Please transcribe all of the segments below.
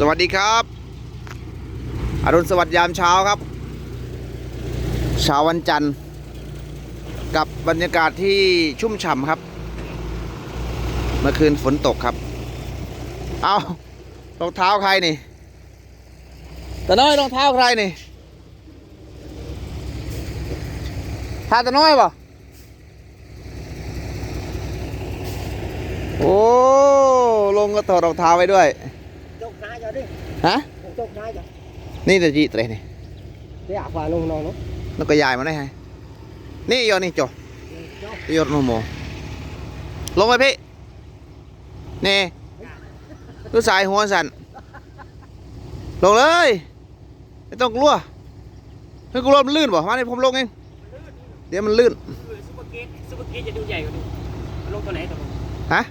สวัสดีครับ อรุณสวัสดิ์ยามเช้าครับ เช้าวันจันทร์ กับบรรยากาศที่ชุ่มฉ่ำครับ เมื่อคืนฝนตกครับ เอารองเท้าใครนี่ตาน้อยรองเท้าใครนี่ทาตาน้อยป่ะโอ้ ลงก็ถอดรองเท้าไว้ด้วย ฮะ chốt hai giờ นี่แต่จีเตรนี่ để ảo vào nung nó nó แล้วก็ยายมาได้ไงนี่โยนี่โจ cho โยนโนโมลงไปพี่นี่ดูสายหัวสันลงเลยไม่ต้องกลัวเฮ้ยกลัวมันลื่นบ่มาเนี่ผมลงเองเดี๋ยวมันลื่นซุปเปอร์เกตซุปเปอร์เกตจะดูใหญ่กว่านี้ลงตัวไหนตัวนึงฮะ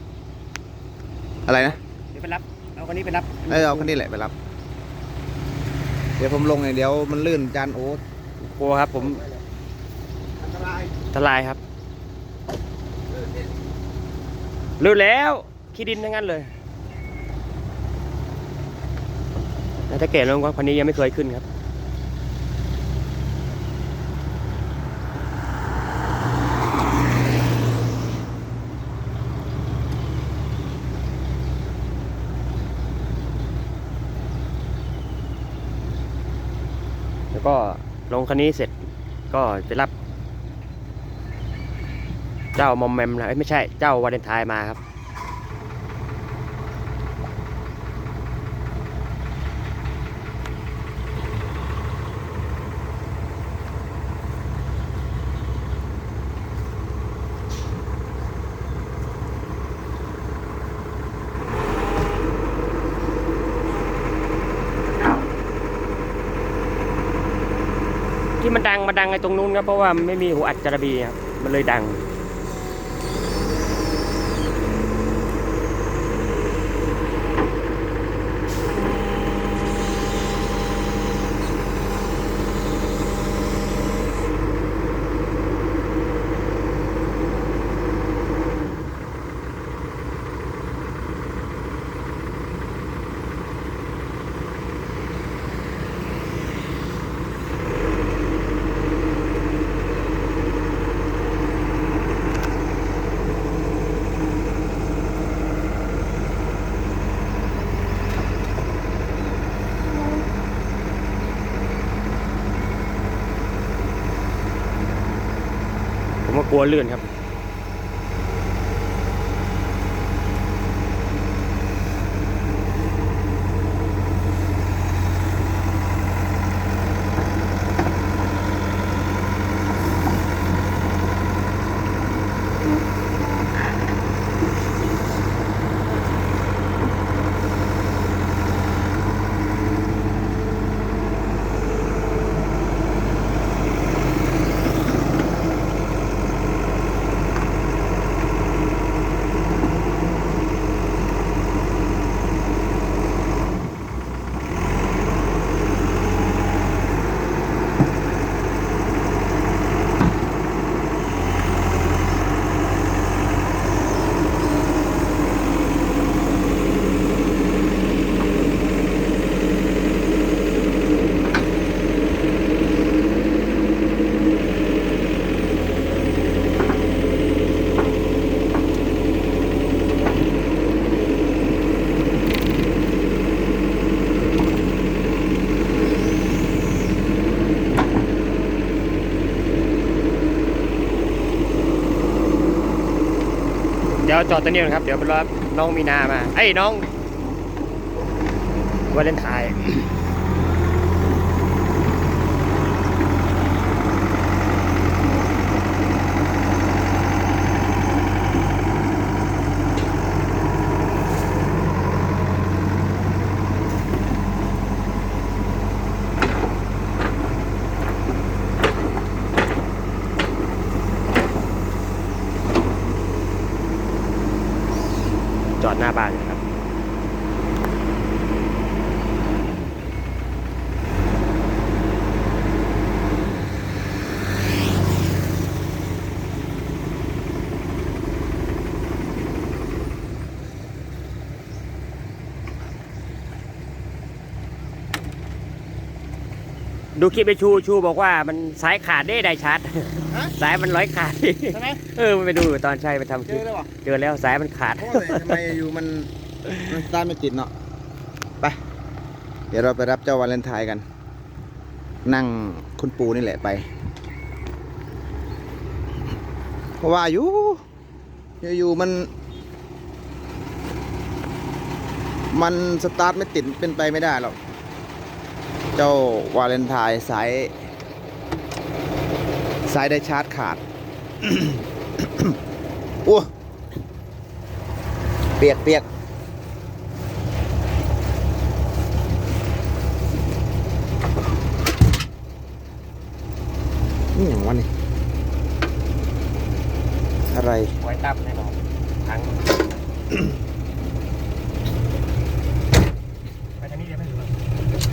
อะไรนะเดี๋ยวไปรับ เอาคนนี้ไปรับเออเอาคันนี้แหละไปรับ เดี๋ยวผมลงเองเดี๋ยวมันลื่นจานโอ้กลัวครับ ผมอันตรายทลายครับลื่นแล้วขี้ดินทั้งนั้นเลยแต่ถ้าเกตลงก็คนนี้ยังไม่เคยขึ้นครับ ก็ลงคันนี้เสร็จก็ไปรับ เจ้ามอมแมมนะเอ้ยไม่ใช่เจ้าวาเลนไทน์มาครับ ที่มันดังมาดังไอ้ตรงนู้นครับเพราะว่าไม่มีหัวอัดจารบีครับมันเลยดัง กลัวลื่นครับ จอดตัวนี้ก่อนครับ เดี๋ยวไปรับน้องมีนามาไอ้น้องวาเลนไทน์ จอดหน้าบ้านครับ ดูคลิปไปชูชูบอกว่ามันสายขาดได้ได้ชาร์จฮะ สายมันร้อยขาดใช่ไหมเออมันไปดูตอนใช่ไปทำคเจลิปอแล้ววะเจอแล้วสายมันขาดโอ้ยทำไมอยู่มันมันสตาร์ทไม่ติดเนาะไป เดี๋ยวเราไปรับเจ้าวาเลนไทน์กัน นั่งคุณปูนี่แหละไปเพราะว่าอยู่อยู่ๆมัน มันสตาร์ทไม่ติดเป็นไปไม่ได้หรอก เจ้าวาเลนไทน์สายสายได้ชาร์จขาดโอ้เปียกเปียกนี่อย่างวะนี่ อะไรไว้ตับแน่นอนทั้ง ไปทางนี้ได้ไหมหรือว่า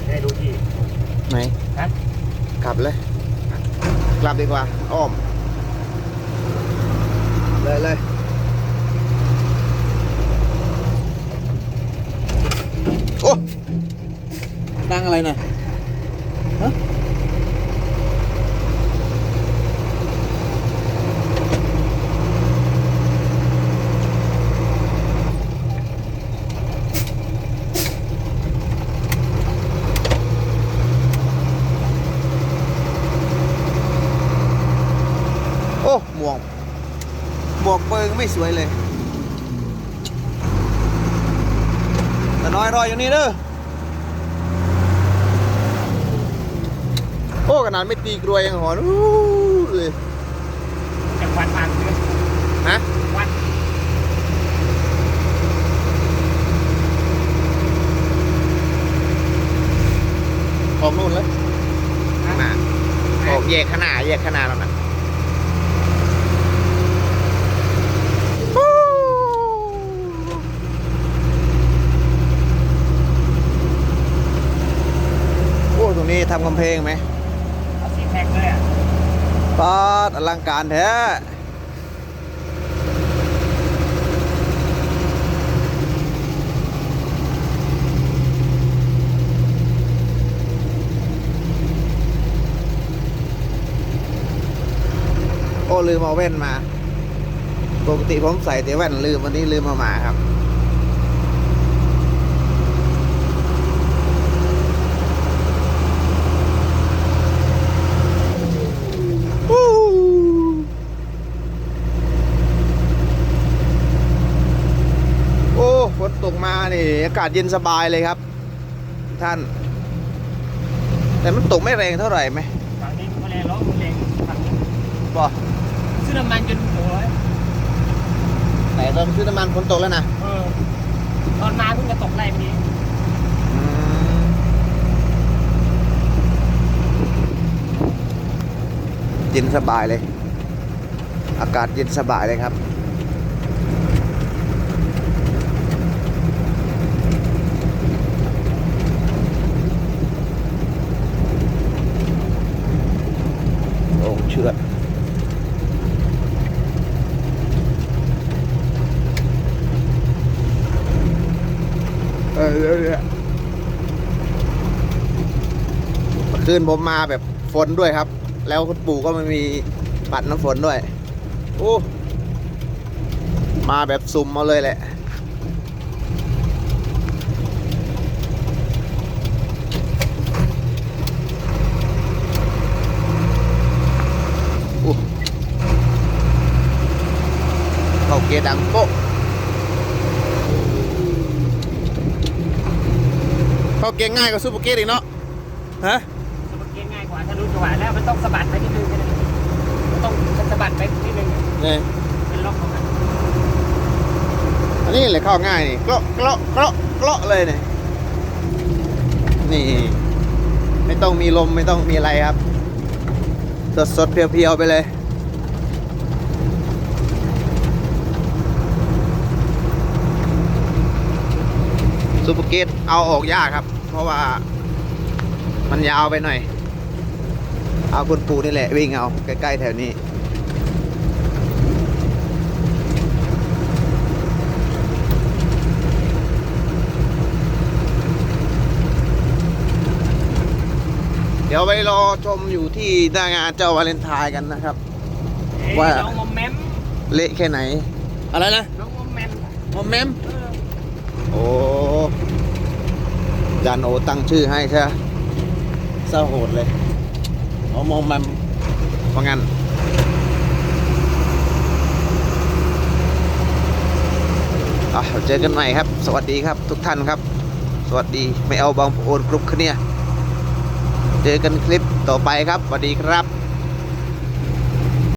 ได้ดูที่ ไหน ฮะ กลับเลย ก ลับดีกว่า อ้อม เลยเลยโอ้ดังอะไรน่ะฮะ หมวก หมวกเปิงไม่สวยเลยแต่น้อยรอยอยู่นี่เด้อโอ้ขนาดไม่ตีกรวยยังหอนอู้เลยจังหวัดผ่านเลยฮะวัดออกนู่นเลยข้างหน้าออกแยกขางหนาดแยกขางหนาดแล้วนะฮู้โอ้ตรง นี้ทำกำแพงไหมเอาซีแพ็คเลยอะปาดอลังการแท้โอ้ลืมเอาแว่นมา ปกติผมใส่แต่แว่นลืมวันนี้ลืมเอามาครับ วู้โอ้ฝนตกมานี่อากาศเย็นสบายเลยครับ ท่าน แต่มันตกไม่แรงเท่าไหร่ไหมฝั่งนี้มันแรงร้องมันแรงฝั่งนี้บอซื้อน้ำมันจนโอ้ยแต่ตอนซื้อน้ำมันฝนตกแล้วนะเออตอนมาเพิ่งจะตกแรงนี้อืมเย็นสบายเลย อากาศเย็นสบายเลยครับ โอ้เชือดเออเออเออเมื่อ คืนผมมาแบบฝนด้วยครับ แล้วคุณปู่ก็ไม่มีปัดน้ำฝนด้วยโอ้มาแบบซุ่มมาเลยแหละ เข้าเกียร์ดังโป๊ะเข้าเกียร์ง่ายกว่าซูเปอร์เกียร์อีกเนาะฮะ สมมติง่ายกว่าถ้ารู้จังหวะแล้วมันต้องสะบัดไปนิดนึงมันต้องสะบัดไปนิดนึงนี่เป็นล็อกของมันอันนี้เลยเข้าง่ายนี่เกลาะเกลาะเกลาะเกลาะเลยเนี่ยนี่ ไม่ต้องมีลมไม่ต้องมีอะไรครับ สดสดๆเพียวๆไปเลยซูเปอร์เกตเอาออกยากครับ เพราะว่ามันยาวไปหน่อย เอาคุณปูนี่แหละ วิ่งเอา ใกล้ๆแถวนี้เดี๋ยวไปรอชมอยู่ที่หน้างานเจ้าวาเลนไทน์กันนะครับ ว่า น้องมอมแมมเละแค่ไหน อะไรนะน้องมอมแมมมอมแมมโอ้จานโอตั้งชื่อให้ใช่ไหมเศร้าโหดเลย อ๋อมอมแมมว่างั้นอะเจอกันใหม่ครับ สวัสดีครับทุกท่านครับ สวัสดีไม่เอาบางโอนกรุ๊ปคะเนี่ย เจอกันคลิปต่อไปครับสวัสดีครับ